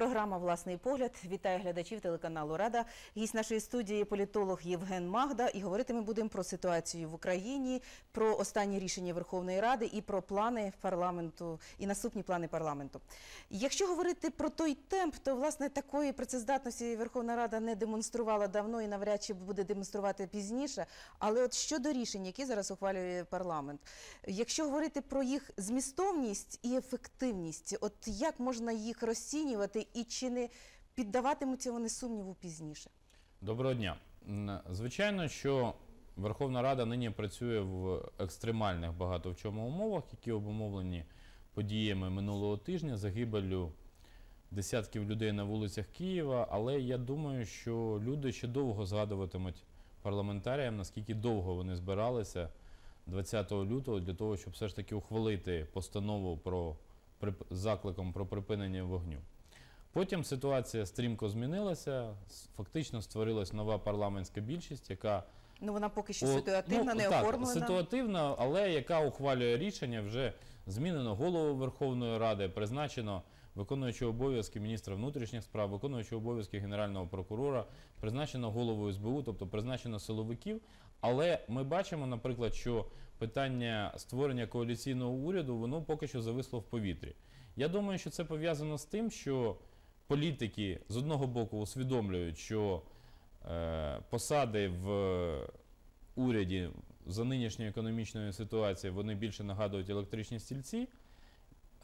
Програма Власний погляд вітає глядачів телеканалу Рада. Гість нашої студії політолог Євген Магда. І говорити ми будемо про ситуацію в Україні, про останні рішення Верховної Ради і про плани парламенту і наступні плани парламенту. Якщо говорити про той темп, то власне такої працездатності Верховна Рада не демонструвала давно і навряд чи буде демонструвати пізніше. Але от щодо рішень, які зараз ухвалює парламент, якщо говорити про їх змістовність і ефективність, от як можна їх розцінювати і чи не піддаватимуться вони сумніву пізніше? Доброго дня. Звичайно, що Верховна Рада нині працює в екстремальних багато в чому умовах, які обумовлені подіями минулого тижня, загибелю десятків людей на вулицях Києва. Але я думаю, що люди ще довго згадуватимуть парламентаріям, наскільки довго вони збиралися 20 лютого для того, щоб все ж таки ухвалити постанову про закликом про припинення вогню. Потім ситуація стрімко змінилася. Фактично створилась нова парламентська більшість, яка Ну вона поки що О, ситуативна, ну, не так, оформлена. Ситуативна, але яка ухвалює рішення, вже змінено голову Верховної Ради, призначено виконуючого обов'язки міністра внутрішніх справ, виконуючого обов'язки генерального прокурора, призначено голову СБУ, тобто призначено силовиків. Але ми бачимо, наприклад, що питання створення коаліційного уряду воно поки що зависло в повітрі. Я думаю, що це пов'язано з тим, що політики з одного боку усвідомлюють, що е, посади в уряді за нинішньої економічної ситуації вони більше нагадують електричні стільці,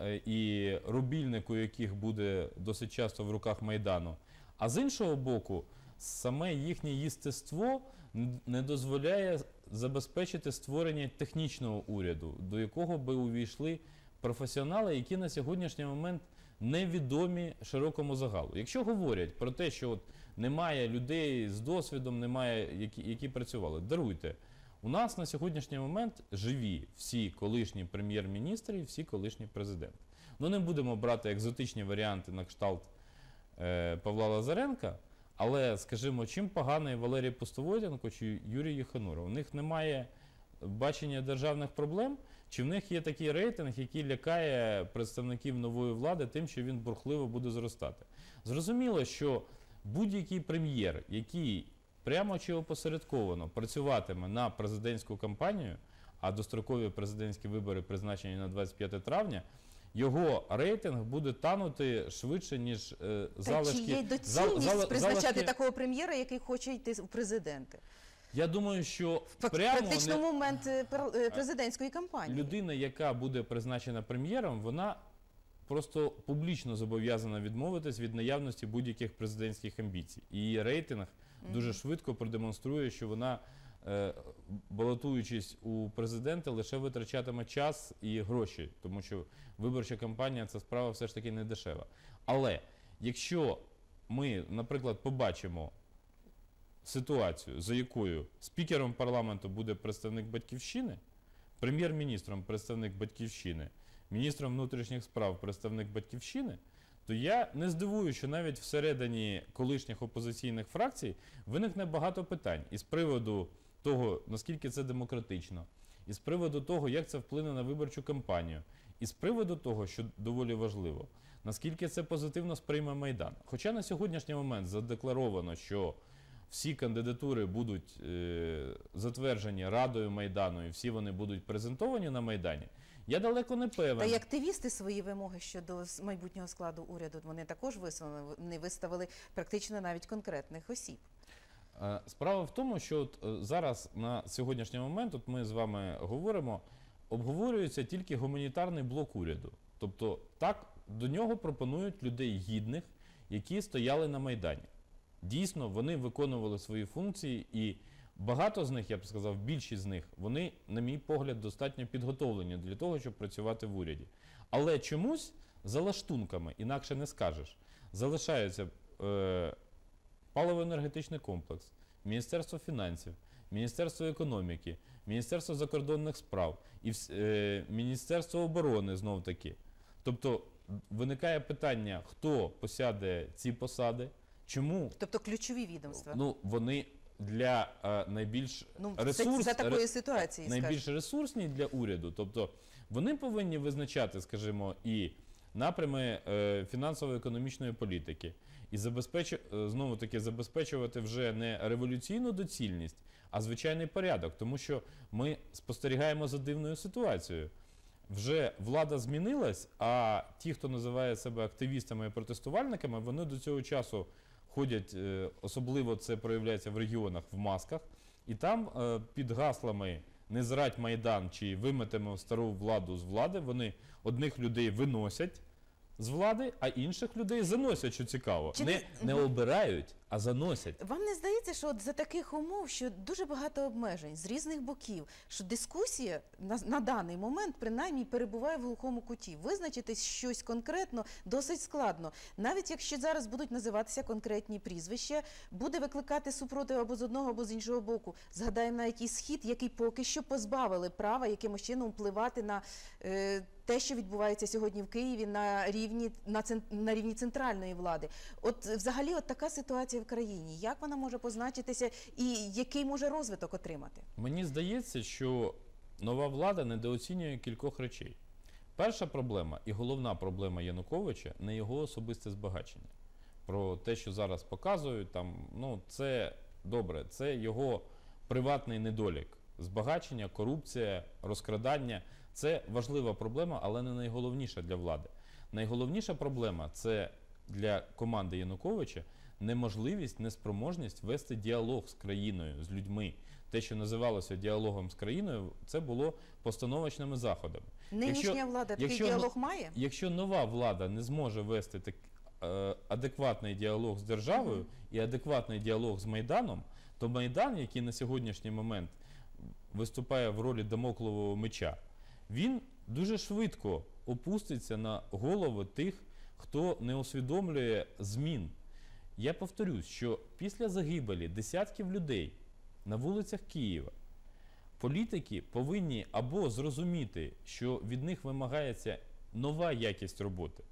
е, і рубільник, у яких буде досить часто в руках Майдану. А з іншого боку, саме їхнє єстество н- не дозволяє забезпечити створення технічного уряду, до якого би увійшли професіонали, які на сьогоднішній момент невідомі широкому загалу. Якщо говорять про те, що от немає людей з досвідом, немає які, які працювали, даруйте. У нас на сьогоднішній момент живі всі колишні прем'єр-міністри і всі колишні президенти. Ну не будемо брати екзотичні варіанти на кшталт е, Павла Лазаренка, але скажімо, чим поганий Валерій Пустовойтенко чи Юрій Єхануров? У них немає бачення державних проблем, чи в них є такий рейтинг, який лякає представників нової влади тим, що він бурхливо буде зростати. Зрозуміло, що будь-який прем'єр, який прямо чи опосередковано працюватиме на президентську кампанію, а дострокові президентські вибори призначені на 25 травня. Його рейтинг буде танути швидше, ніж е, Та залишки. чи є зал- доцільність зал- призначати залишки- такого прем'єра, який хоче йти в президенти? Я думаю, що прямо Практично не- момент е, е, президентської кампанії. людина, яка буде призначена прем'єром, вона просто публічно зобов'язана відмовитись від наявності будь-яких президентських амбіцій. І її рейтинг дуже швидко продемонструє, що вона, е, балотуючись у президента, лише витрачатиме час і гроші, тому що виборча кампанія це справа все ж таки не дешева. Але якщо ми, наприклад, побачимо ситуацію, за якою спікером парламенту буде представник батьківщини, прем'єр-міністром представник батьківщини, міністром внутрішніх справ представник батьківщини, то я не здивую, що навіть всередині колишніх опозиційних фракцій виникне багато питань із приводу того, наскільки це демократично, і з приводу того, як це вплине на виборчу кампанію, і з приводу того, що доволі важливо, наскільки це позитивно сприйме Майдан. Хоча на сьогоднішній момент задекларовано, що всі кандидатури будуть е, затверджені Радою Майдану, і всі вони будуть презентовані на Майдані. Я далеко не певен. Та й активісти свої вимоги щодо майбутнього складу уряду вони також висловили, вони виставили практично навіть конкретних осіб. Е, Справа в тому, що от е, зараз на сьогоднішній момент, от ми з вами говоримо, обговорюється тільки гуманітарний блок уряду. Тобто, так до нього пропонують людей гідних, які стояли на Майдані. Дійсно, вони виконували свої функції, і багато з них, я б сказав, більшість з них, вони, на мій погляд, достатньо підготовлені для того, щоб працювати в уряді. Але чомусь за лаштунками, інакше не скажеш, залишаються е, паливо-енергетичний комплекс, Міністерство фінансів, Міністерство економіки, Міністерство закордонних справ і е, Міністерство оборони знов таки. Тобто виникає питання, хто посяде ці посади, чому Тобто ключові відомства. ну, вони для е, найбільш Ну, ресурс, за такої ситуації, найбільш скажімо. ресурсні для уряду. Тобто вони повинні визначати, скажімо, і напрями е, фінансово-економічної політики і забезпечу, е, знову таки забезпечувати вже не революційну доцільність, а звичайний порядок, тому що ми спостерігаємо за дивною ситуацією. Вже влада змінилась, а ті, хто називає себе активістами і протестувальниками, вони до цього часу ходять, е, особливо це проявляється в регіонах в масках, і там е, під гаслами не зрать Майдан чи виметемо стару владу з влади, вони одних людей виносять з влади, а інших людей заносять, що цікаво. Чи Не, не- не обирають, а заносять. Вам не здається, що от за таких умов, що дуже багато обмежень з різних боків, що дискусія на, на даний момент принаймні перебуває в глухому куті. Визначити щось конкретно досить складно. Навіть якщо зараз будуть називатися конкретні прізвища, буде викликати супротив або з одного, або з іншого боку. Згадаємо навіть і схід, який поки що позбавили права якимось чином впливати на е, те, що відбувається сьогодні в Києві на рівні на, на рівні центральної влади. От взагалі, от така ситуація в країні. Як вона може позначитися і який може розвиток отримати? Мені здається, що нова влада недооцінює кількох речей. Перша проблема і головна проблема Януковича не його особисте збагачення. Про те, що зараз показують, там, ну, це добре, це його приватний недолік. Збагачення, корупція, розкрадання це важлива проблема, але не найголовніша для влади. Найголовніша проблема це для команди Януковича неможливість, неспроможність вести діалог з країною, з людьми. Те, що називалося діалогом з країною, це було постановочними заходами. Нинішня Якщо- влада такий якщо- діалог має? Якщо нова влада не зможе вести так, е, адекватний діалог з державою Мгм. і адекватний діалог з Майданом, то Майдан, який на сьогоднішній момент виступає в ролі дамоклового меча, він дуже швидко опуститься на голови тих, хто не усвідомлює змін. Я повторюсь, що після загибелі десятків людей на вулицях Києва політики повинні або зрозуміти, що від них вимагається нова якість роботи,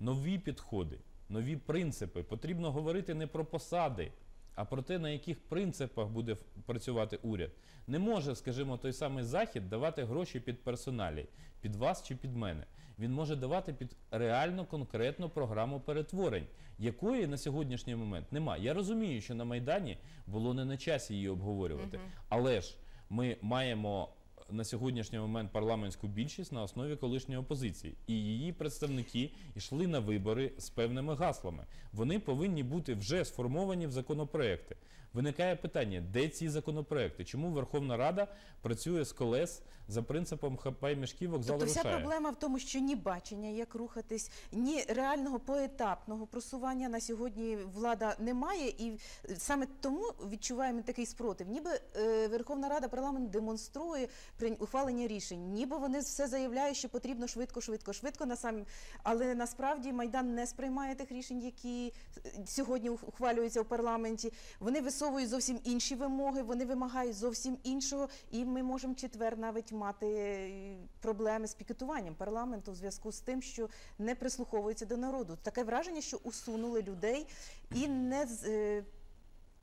нові підходи, нові принципи. Потрібно говорити не про посади, а про те, на яких принципах буде працювати уряд. Не може, скажімо, той самий захід давати гроші під персоналі, під вас чи під мене. Він може давати під реально конкретну програму перетворень, якої на сьогоднішній момент немає. Я розумію, що на Майдані було не на часі її обговорювати, але ж ми маємо на сьогоднішній момент парламентську більшість на основі колишньої опозиції, і її представники йшли на вибори з певними гаслами. Вони повинні бути вже сформовані в законопроекти. Виникає питання, де ці законопроекти? Чому Верховна Рада працює з колес за принципом хапай мішки вокзал Тобто вся рушає? проблема в тому, що ні бачення, як рухатись, ні реального поетапного просування на сьогодні влада не має, і саме тому відчуваємо такий спротив. Ніби е, Верховна Рада парламент демонструє ухвалення рішень, ніби вони все заявляють, що потрібно швидко, швидко, швидко на сам, але насправді майдан не сприймає тих рішень, які е, сьогодні ухвалюються в парламенті. Вони висовують зовсім інші вимоги, вони вимагають зовсім іншого, і ми можемо четвер навіть мати е, проблеми з пікетуванням парламенту в зв'язку з тим, що не прислуховуються до народу. Таке враження, що усунули людей і не е,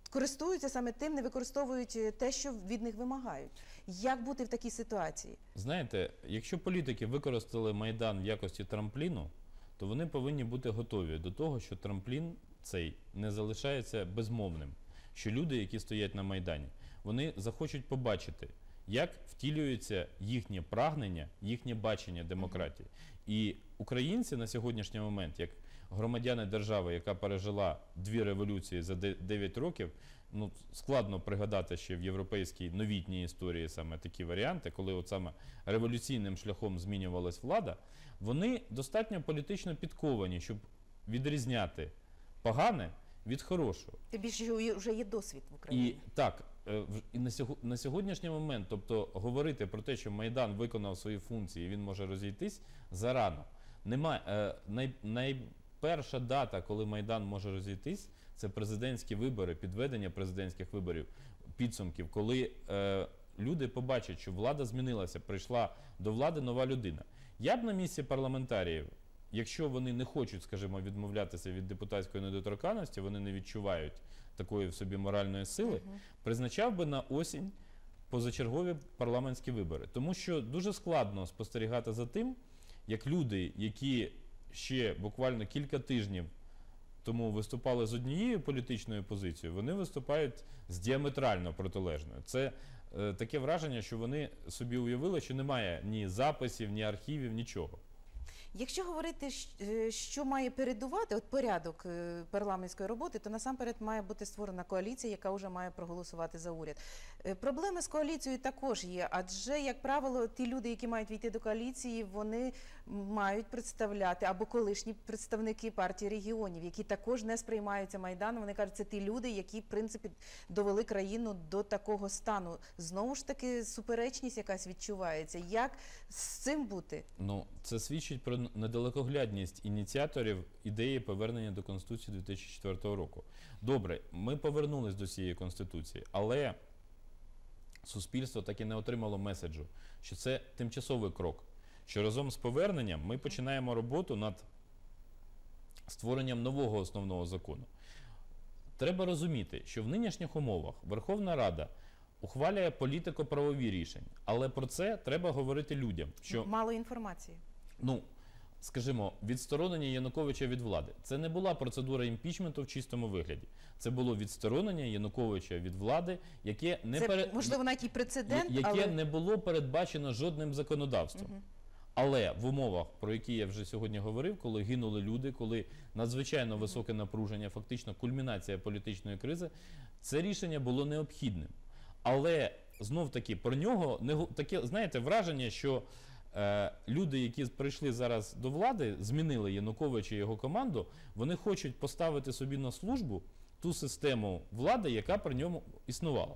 користуються саме тим, не використовують е, те, що від них вимагають. Як бути в такій ситуації? Знаєте, якщо політики використали Майдан в якості трампліну, то вони повинні бути готові до того, що трамплін цей не залишається безмовним. Що люди, які стоять на Майдані, вони захочуть побачити, як втілюється їхнє прагнення, їхнє бачення демократії. І українці на сьогоднішній момент, як громадяни держави, яка пережила дві революції за де- 9 років, ну складно пригадати ще в європейській новітній історії саме такі варіанти, коли от саме революційним шляхом змінювалась влада, вони достатньо політично підковані, щоб відрізняти погане від хорошого. Тим більше вже є досвід в Україні. І так, е, і на, сього- на сьогоднішній момент, тобто говорити про те, що Майдан виконав свої функції, і він може розійтись зарано. Нема, е, най, найперша дата, коли Майдан може розійтись, це президентські вибори, підведення президентських виборів, підсумків, коли е, люди побачать, що влада змінилася, прийшла до влади нова людина. Я б на місці парламентаріїв, якщо вони не хочуть, скажімо, відмовлятися від депутатської недоторканності, вони не відчувають такої в собі моральної сили, призначав би на осінь позачергові парламентські вибори. Тому що дуже складно спостерігати за тим, як люди, які ще буквально кілька тижнів тому виступали з однією політичною позицією, вони виступають з діаметрально протилежною. Це е, таке враження, що вони собі уявили, що немає ні записів, ні архівів, нічого. Якщо говорити, е, що має передувати от порядок е, парламентської роботи, то насамперед має бути створена коаліція, яка вже має проголосувати за уряд. Е, Проблеми з коаліцією також є, адже, як правило, ті люди, які мають війти до коаліції, вони мають представляти або колишні представники партії регіонів, які також не сприймаються майданом. Вони кажуть, це ті люди, які в принципі довели країну до такого стану. Знову ж таки, суперечність якась відчувається. Як з цим бути? Ну, це свідчить про недалекоглядність ініціаторів ідеї повернення до Конституції 2004 року. Добре, ми повернулись до цієї Конституції, але суспільство так і не отримало меседжу, що це тимчасовий крок. Що разом з поверненням ми починаємо роботу над створенням нового основного закону. Треба розуміти, що в нинішніх умовах Верховна Рада ухвалює політико-правові рішення, але про це треба говорити людям. Що Мало інформації. ну, скажімо, відсторонення Януковича від влади. Це не була процедура імпічменту в чистому вигляді. Це було відсторонення Януковича від влади, яке не це пере- можливо навіть і прецедент, яке але не було передбачено жодним законодавством. Мгм. Але в умовах, про які я вже сьогодні говорив, коли гинули люди, коли надзвичайно високе напруження, фактично кульмінація політичної кризи, це рішення було необхідним. Але знов таки про нього не таке, знаєте, враження, що люди, які прийшли зараз до влади, змінили Януковича і його команду, вони хочуть поставити собі на службу ту систему влади, яка при ньому існувала.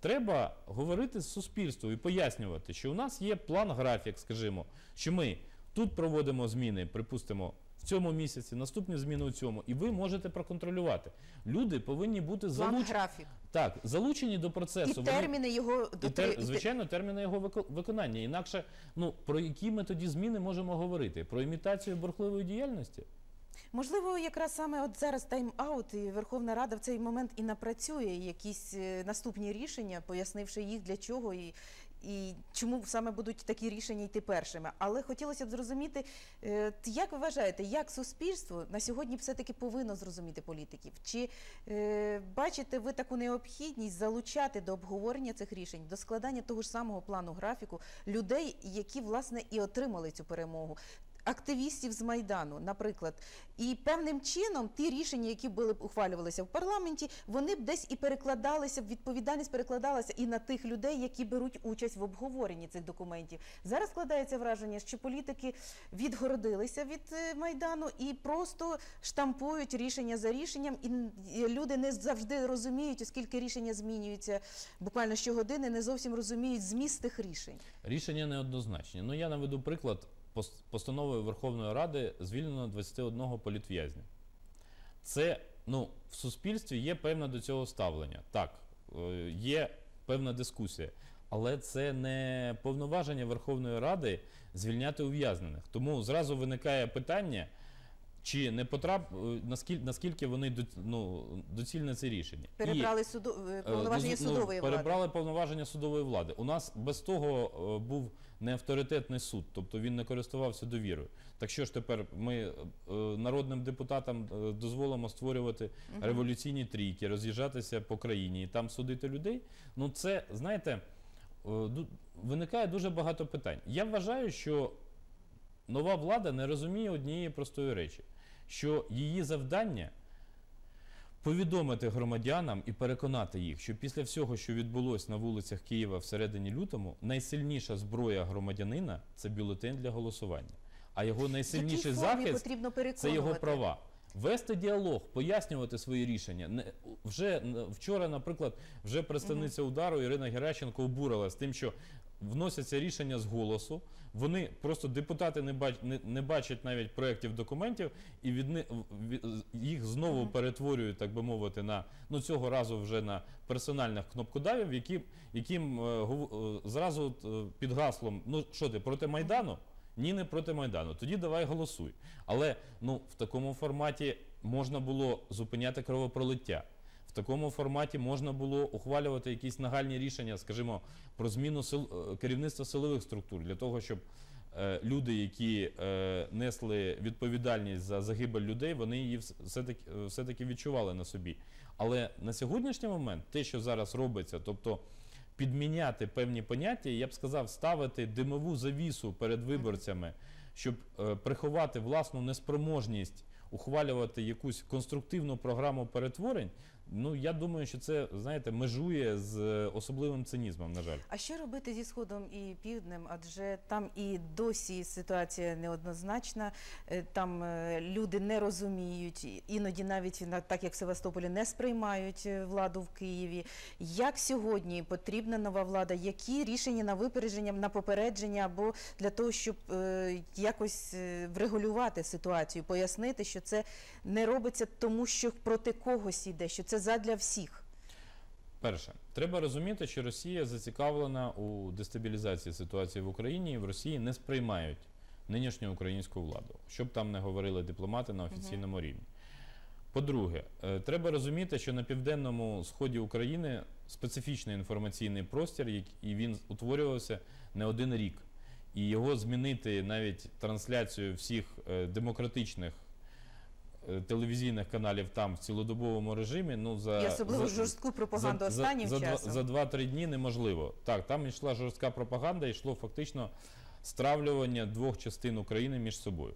Треба говорити з суспільством і пояснювати, що у нас є план-графік, скажімо, що ми тут проводимо зміни, припустимо, в цьому місяці, наступні зміни у цьому, і ви можете проконтролювати. Люди повинні бути план залучені, графік. так, залучені до І процесу. Вони- терміни його і дотри- тер, і звичайно, терміни його вико- виконання. Інакше, ну про які ми тоді зміни можемо говорити? Про імітацію бурхливої діяльності? Можливо, якраз саме от зараз тайм-аут, і Верховна Рада в цей момент і напрацює якісь е, наступні рішення, пояснивши їх для чого і. І чому саме будуть такі рішення йти першими? Але хотілося б зрозуміти, е, як ви вважаєте, як суспільство на сьогодні все-таки повинно зрозуміти політиків? Чи е, бачите ви таку необхідність залучати до обговорення цих рішень, до складання того ж самого плану графіку людей, які власне і отримали цю перемогу? Активістів з майдану, наприклад, і певним чином ті рішення, які були б ухвалювалися в парламенті, вони б десь і перекладалися, відповідальність перекладалася і на тих людей, які беруть участь в обговоренні цих документів. Зараз складається враження, що політики відгородилися від е, майдану і просто штампують рішення за рішенням, і люди не завжди розуміють, оскільки рішення змінюються буквально щогодини, не зовсім розуміють зміст тих рішень. Рішення неоднозначні. Ну я наведу приклад постановою Верховної Ради звільнено 21 політв'язня. Це ну, в суспільстві є певне до цього ставлення. Так, е, є певна дискусія, але це не повноваження Верховної Ради звільняти ув'язнених. Тому зразу виникає питання, чи не потрап, е, наскільки, наскільки вони до, ну, доцільне це рішення. Перебрали суду е, повноваження ну, судової влади. перебрали повноваження судової влади. У нас без того був не авторитетний суд, тобто він не користувався довірою. Так що ж тепер ми е, народним депутатам е, дозволимо створювати революційні трійки, роз'їжджатися по країні і там судити людей? Ну це знаєте, е, виникає дуже багато питань. Я вважаю, що нова влада не розуміє однієї простої речі, що її завдання повідомити громадянам і переконати їх, що після всього, що відбулось на вулицях Києва всередині лютому, найсильніша зброя громадянина це бюлетень для голосування. А його найсильніший захист це його права. Вести діалог, пояснювати свої рішення. Вже вчора, наприклад, вже представниця удару Ірина Геращенко обурила з тим, що вносяться рішення з голосу. Вони просто депутати не бач не, не бачать навіть проєктів документів, і від, ни- від- їх знову перетворюють, так би мовити, на ну цього разу вже на персональних кнопкодавів, які, яким е, гов- е, зразу от, е, під гаслом: ну що ти проти майдану? Ні, не проти Майдану. Тоді давай голосуй. Але ну, в такому форматі можна було зупиняти кровопролиття. В такому форматі можна було ухвалювати якісь нагальні рішення, скажімо, про зміну сил, е, керівництва силових структур для того, щоб е, люди, які е, несли відповідальність за загибель людей, вони її все-таки, е, все-таки відчували на собі. Але на сьогоднішній момент те, що зараз робиться, тобто підміняти певні поняття, я б сказав, ставити димову завісу перед виборцями, щоб е, приховати власну неспроможність ухвалювати якусь конструктивну програму перетворень. Ну я думаю, що це знаєте межує з е, особливим цинізмом. На жаль, А що робити зі сходом і півднем? Адже там і досі ситуація неоднозначна. е, Там е, люди не розуміють, іноді навіть на- так як в Севастополі не сприймають владу в Києві. Як сьогодні потрібна нова влада? Які рішення на випередження, на попередження або для того, щоб якось врегулювати ситуацію, пояснити, що це не робиться тому, що проти когось іде, що це задля всіх. перше, треба розуміти, що Росія зацікавлена у дестабілізації ситуації в Україні, і в Росії не сприймають нинішню українську владу, щоб там не говорили дипломати на офіційному рівні. По-друге, е, треба розуміти, що на південному сході України специфічний інформаційний простір, і він утворювався не один рік. І його змінити навіть трансляцію всіх е, демократичних телевізійних каналів там в цілодобовому режимі. Ну за І особливо за- жорстку пропаганду за, останнім за, часом. За, два- за 2-3 дні неможливо. Так, там йшла жорстка пропаганда, йшло фактично стравлювання двох частин України між собою.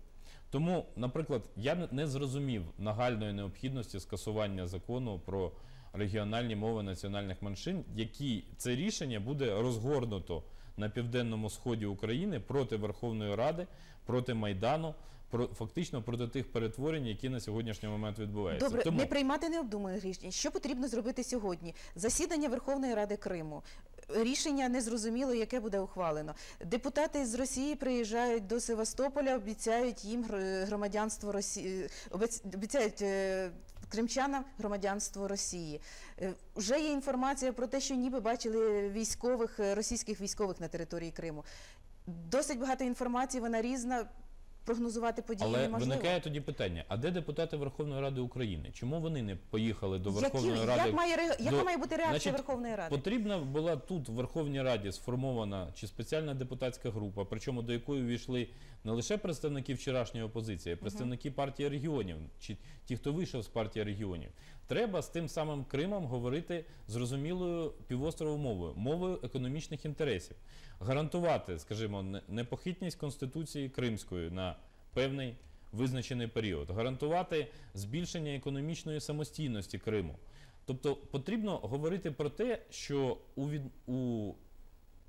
Тому, наприклад, я не зрозумів нагальної необхідності скасування закону про регіональні мови національних меншин, які це рішення буде розгорнуто на південному сході України проти Верховної Ради, проти Майдану, про фактично проти тих перетворень, які на сьогоднішній момент відбуваються. Добре, Тому не приймати необдуманих рішень. Що потрібно зробити сьогодні? Засідання Верховної Ради Криму. Рішення незрозуміло, яке буде ухвалено. Депутати з Росії приїжджають до Севастополя, обіцяють їм громадянство Росії, обіцяють е, кримчанам громадянство Росії. Е, Вже є інформація про те, що ніби бачили військових е, російських військових на території Криму. Досить багато інформації, вона різна. Прогнозувати події Але неможливо. виникає тоді питання: а де депутати Верховної Ради України? Чому вони не поїхали до Які- Верховної Ради? як, має, ре- яка до- має бути реакція Значить, Верховної Ради? Потрібна була тут в Верховній Раді сформована чи спеціальна депутатська група, причому до якої увійшли не лише представники вчорашньої опозиції, а й представники партії регіонів, чи ті, хто вийшов з партії регіонів. Треба з тим самим Кримом говорити зрозумілою півостровою мовою, мовою економічних інтересів, гарантувати, скажімо, непохитність Конституції Кримської на певний визначений період, гарантувати збільшення економічної самостійності Криму. Тобто потрібно говорити про те, що у, від, у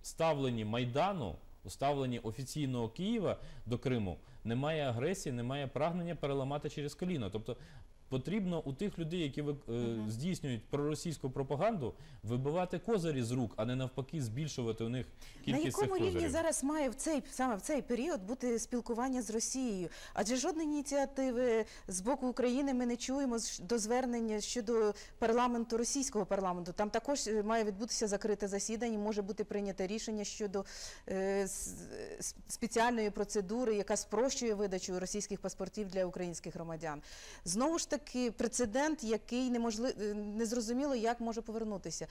ставленні Майдану, у ставленні офіційного Києва до Криму немає агресії, немає прагнення переламати через коліно. Тобто потрібно у тих людей, які е, здійснюють проросійську пропаганду, вибивати козирі з рук, а не навпаки збільшувати у них На кількість цих якому рівні зараз має в цей саме в цей період бути спілкування з Росією? Адже жодної ініціативи з боку України ми не чуємо до звернення щодо парламенту російського парламенту. Там також е, має відбутися закрите засідання, може бути прийнято рішення щодо е, спеціальної процедури, яка спрощує видачу російських паспортів для українських громадян. Знову ж таки, прецедент, який неможливо незрозуміло, як може повернутися.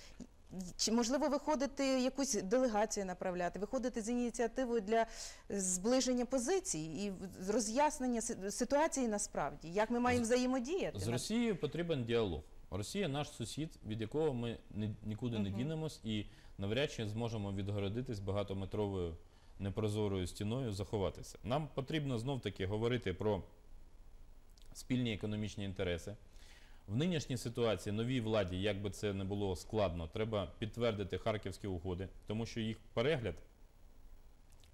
Чи можливо виходити якусь делегацію направляти, виходити з ініціативою для зближення позицій і роз'яснення ситуації насправді, як ми маємо взаємодіяти? З Росією потрібен діалог. Росія наш сусід, від якого ми нікуди не дінемось і навряд чи зможемо відгородитись багатометровою непрозорою стіною, заховатися. Нам потрібно знов таки говорити про спільні економічні інтереси. В нинішній ситуації новій владі, як би це не було складно, треба підтвердити харківські угоди, тому що їх перегляд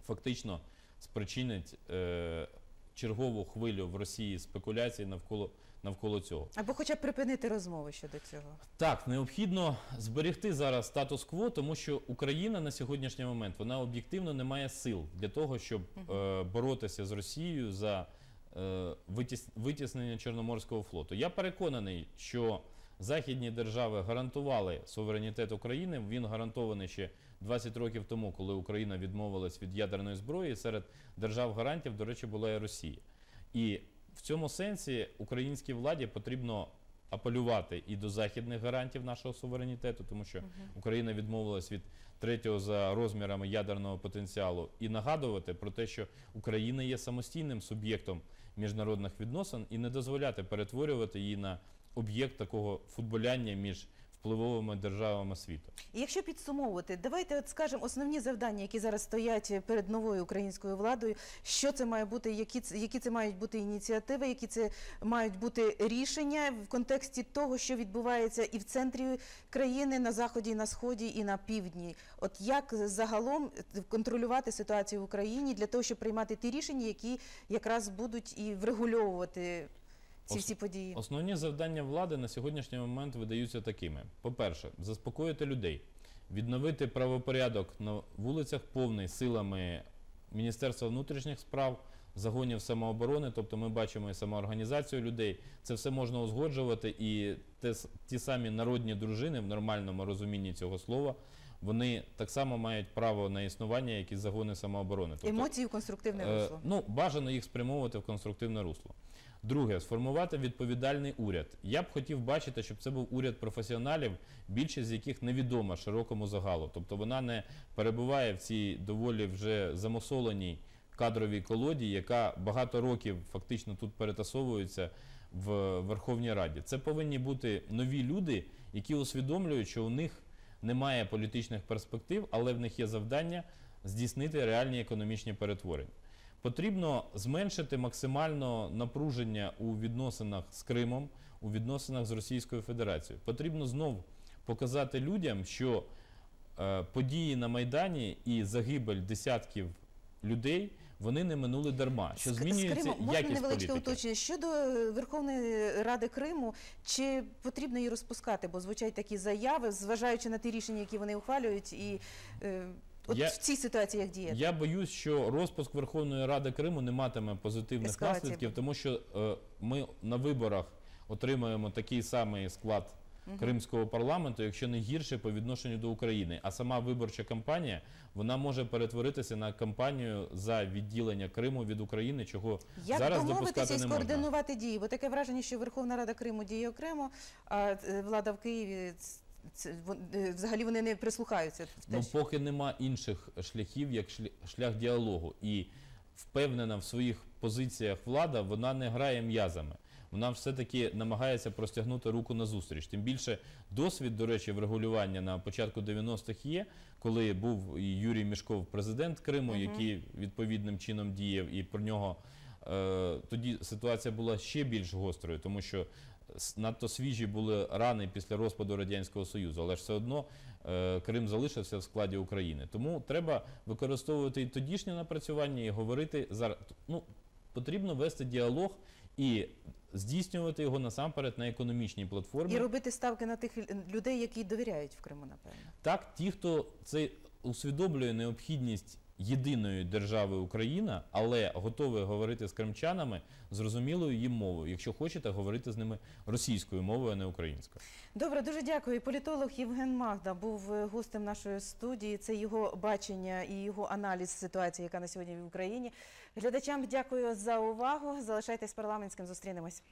фактично спричинить е, чергову хвилю в Росії спекуляцій навколо, навколо цього. Або хоча б припинити розмови щодо цього. Так, необхідно зберегти зараз статус-кво, тому що Україна на сьогоднішній момент вона об'єктивно не має сил для того, щоб е, боротися з Росією за витіснення Чорноморського флоту. Я переконаний, що західні держави гарантували суверенітет України. Він гарантований ще 20 років тому, коли Україна відмовилась від ядерної зброї. Серед держав-гарантів, до речі, була і Росія. І в цьому сенсі українській владі потрібно апелювати і до західних гарантів нашого суверенітету, тому що Україна відмовилась від третього за розмірами ядерного потенціалу, і нагадувати про те, що Україна є самостійним суб'єктом міжнародних відносин, і не дозволяти перетворювати її на об'єкт такого футболяння між впливовими державами світу. І якщо підсумовувати, давайте от скажемо основні завдання, які зараз стоять перед новою українською владою. Що це має бути, які це, які це мають бути ініціативи, які це мають бути рішення в контексті того, що відбувається і в центрі країни, на заході, на сході, і на півдні. От як загалом контролювати ситуацію в Україні для того, щоб приймати ті рішення, які якраз будуть і врегульовувати ці всі події. Основні завдання влади на сьогоднішній момент видаються такими: по-перше, заспокоїти людей, відновити правопорядок на вулицях повний силами Міністерства внутрішніх справ, загонів самооборони. Тобто ми бачимо і самоорганізацію людей. Це все можна узгоджувати, і те, ті самі народні дружини в нормальному розумінні цього слова. Вони так само мають право на існування, як і загони самооборони. Тобто, Емоції в конструктивне Е, русло. Ну, бажано їх спрямовувати в конструктивне русло. Друге, сформувати відповідальний уряд. Я б хотів бачити, щоб це був уряд професіоналів, більшість з яких невідома широкому загалу. Тобто вона не перебуває в цій доволі вже замосоленій кадровій колоді, яка багато років фактично тут перетасовується в Верховній Раді. Це повинні бути нові люди, які усвідомлюють, що у них немає політичних перспектив, але в них є завдання здійснити реальні економічні перетворення. Потрібно зменшити максимально напруження у відносинах з Кримом, у відносинах з Російською Федерацією. Потрібно знов показати людям, що е, події на Майдані і загибель десятків людей вони не минули дарма. Що З- з змінюється Криму можна якість невеличке політики. уточнення щодо Верховної Ради Криму. Чи потрібно її розпускати? Бо звучать такі заяви, зважаючи на ті рішення, які вони ухвалюють, і е, от Я- в цій ситуації як діяти? Я боюсь, що розпуск Верховної Ради Криму не матиме позитивних Ескалації наслідків, тому що е, ми на виборах отримаємо такий самий склад кримського парламенту, якщо не гірше по відношенню до України. А сама виборча кампанія вона може перетворитися на кампанію за відділення Криму від України, чого Як зараз допускати і не можна. скоординувати дії? Бо таке враження, що Верховна Рада Криму діє окремо, а е, влада в Києві ц- ц- е, взагалі вони не прислухаються в те, Ну, що- поки нема інших шляхів, як шлях діалогу. І впевнена в своїх позиціях влада, вона не грає м'язами. Вона все-таки намагається простягнути руку назустріч. Тим більше досвід, до речі, врегулювання на початку 90-х є, коли був Юрій Мішков, президент Криму, який відповідним чином діяв, і про нього е, тоді ситуація була ще більш гострою, тому що надто свіжі були рани після розпаду Радянського Союзу, але ж все одно е, Крим залишився в складі України. Тому треба використовувати і тодішнє напрацювання і говорити зараз. Ну, потрібно вести діалог і здійснювати його насамперед на економічній платформі. і робити ставки на тих людей, які довіряють в Криму, напевно. Так, ті, хто це усвідомлює необхідність єдиної держави Україна, але готові говорити з кримчанами зрозумілою їм мовою. Якщо хочете, говорити з ними російською мовою, а не українською. Добре, дуже дякую. Політолог Євген Магда був е, гостем нашої студії. Це його бачення і його аналіз ситуації, яка на сьогодні в Україні. Глядачам дякую за увагу. Залишайтесь парламентським. Зустрінемось.